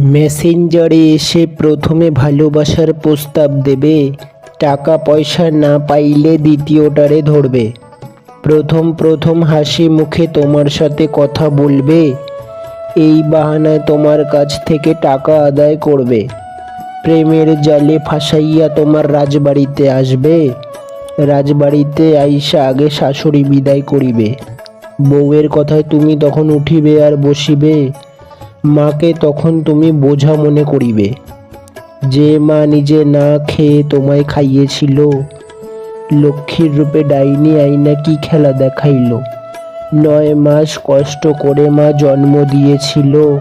মেসেঞ্জারে এসে প্রথমে ভালোবাসার প্রস্তাব দেবে। টাকা পয়সা না পাইলে দ্বিতীয়টারে ধরবে। প্রথম প্রথম হাসি মুখে তোমার সাথে কথা বলবে। এই বাহানায় তোমার কাছ থেকে টাকা আদায় করবে। প্রেমের জালে ফাঁসাইয়া তোমার রাজবাড়িতে আসবে। রাজবাড়িতে আইসা আগে শাশুড়ি বিদায় করিবে। বউয়ের কথায় তুমি তখন উঠিবে আর বসিবে। মাকে তখন তুমি বোঝা মনে করিবে। যে মা নিজে না খেয়ে তোমায় খাইয়েছিল, লক্ষ্মীর রূপে ডাইনি আইনা কি খেলা দেখাইল? নয় মাস কষ্ট করে মা জন্ম দিয়েছিল,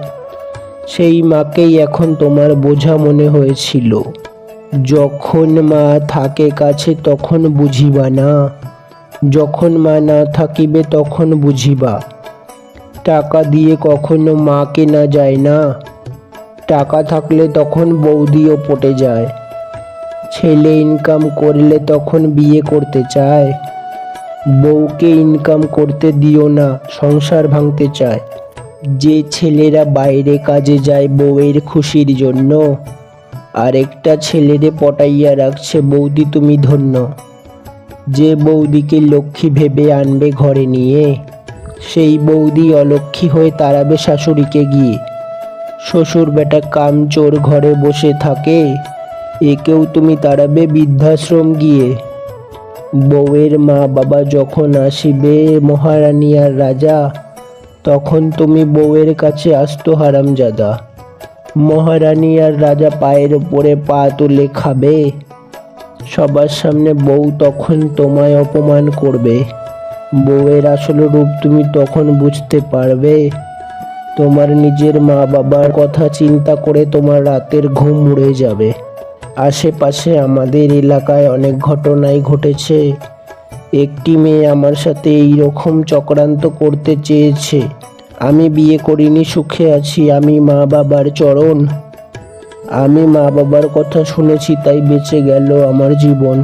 সেই মাকেই এখন তোমার বোঝা মনে হয়েছিল। যখন মা থাকে কাছে তখন বুঝিবা না, যখন মা না থাকিবে তখন বুঝিবা। টাকা দিয়ে কখনো মা কেনা যায় না। টাকা থাকলে তখন বৌদিও পটে যায়। ছেলে ইনকাম করলে তখন বিয়ে করতে চায়। বউকে ইনকাম করতে দিও না, সংসার ভাঙতে চায়। যে ছেলেরা বাইরে কাজে যায় বউয়ের খুশির জন্য, আরেকটা ছেলেরে পটাইয়া রাখছে বৌদি তুমি ধন্য। যে বৌদিকে লক্ষ্মী ভেবে আনবে ঘরে নিয়ে সেই বৌদি অলক্ষ্মী হয়ে তাড়াবে শাশুড়িকে গিয়ে, শ্বশুর বেটা কামচোর ঘরে বসে থাকে, একেও তুমি তাড়াবে বৃদ্ধাশ্রম গিয়ে। বউয়ের মা বাবা যখন আসিবে মহারানী আর রাজা, তখন তুমি বউয়ের কাছে আসতো হারামজাদা। মহারানী আর রাজা পায়ের ওপরে পা তুলে খাবে। সবার সামনে বউ তখন তোমায় অপমান করবে। বউয়ের আসল রূপ তুমি তখন বুঝতে পারবে। তোমার নিজের মা বাবার কথা চিন্তা করে তোমার রাতের ঘুম উড়ে যাবে। আশেপাশে আমাদের এলাকায় অনেক ঘটনাই ঘটেছে। একটি মেয়ে আমার সাথে এই রকম চক্রান্ত করতে চেয়েছে। আমি বিয়ে করিনি, সুখে আছি, আমি মা বাবার চরণ। আমি মা বাবার কথা শুনেছি, তাই বেঁচে গেল আমার জীবন।